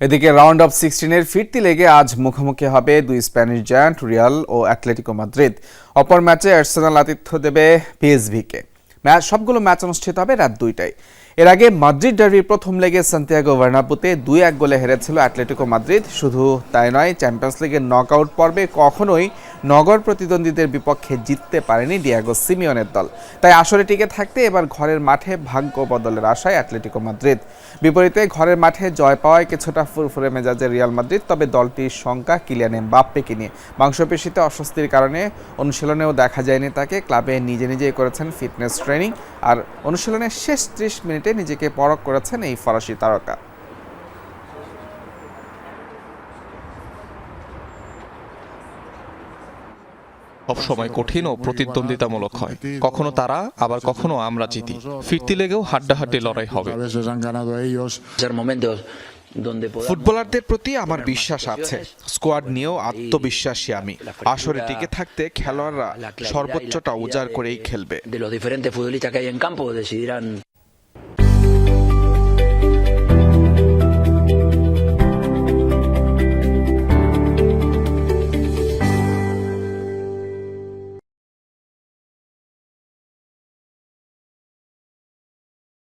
এদিকে round of সিক্সটিনের ফিরতি লেগে আজ মুখোমুখি হবে দুই স্প্যানিশ জায়ান্ট, রিয়াল ও অ্যাটলেটিকো মাদ্রিদ। অপর ম্যাচে আর্সেনাল আতিথ্য দেবে পিএসভিকে। ম্যাচ সবগুলো ম্যাচ অনুষ্ঠিত হবে রাত দুইটায়। এর আগে মাদ্রিদ ডার্বির প্রথম লেগে সান্তিয়াগো ভার্নাপুতে দুই এক গোলে হেরেছিল অ্যাটলেটিকো মাদ্রিদ। শুধু তাই নয়, চ্যাম্পিয়ন্স লিগের নকআউট পর্বে কখনোই নগর প্রতিদ্বন্দ্বীদের বিপক্ষে জিততে পারেনি ডিয়াগো সিমিওনের দল। তাই আসরে টিকে থাকতে এবার ঘরের মাঠে ভাগ্য বদলের আশায় অ্যাটলেটিকো মাদ্রিদ। বিপরীতে ঘরের মাঠে জয় পাওয়ায় কিছুটা ফুরফুরে মেজাজের রিয়াল মাদ্রিদ, তবে দলটির শঙ্কা কিলিয়ান এমবাপ্পেকে নিয়ে। মাংসপেশিতে অস্বস্তির কারণে অনুশীলনেও দেখা যায়নি তাকে, ক্লাবে নিজে নিজেই করেছেন ফিটনেস ট্রেনিং, আর অনুশীলনের শেষ ত্রিশ মিনিটে নিজেকে পরখ করেছেন এই ফরাসি তারকা। সবসময় কঠিন ও প্রতিদ্বন্দ্বিতামূলক হয়। কখনো তারা আবার কখনো আমরা জিতি। ফিরতি লেগেও হাড্ডাহাড্ডি লড়াই হবে। ফুটবলারদের প্রতি আমার বিশ্বাস আছে। স্কোয়াড নিয়েও আত্মবিশ্বাসী আমি। আসরে টিকে থাকতে খেলোয়াড়রা সর্বোচ্চটা উজাড় করেই খেলবে।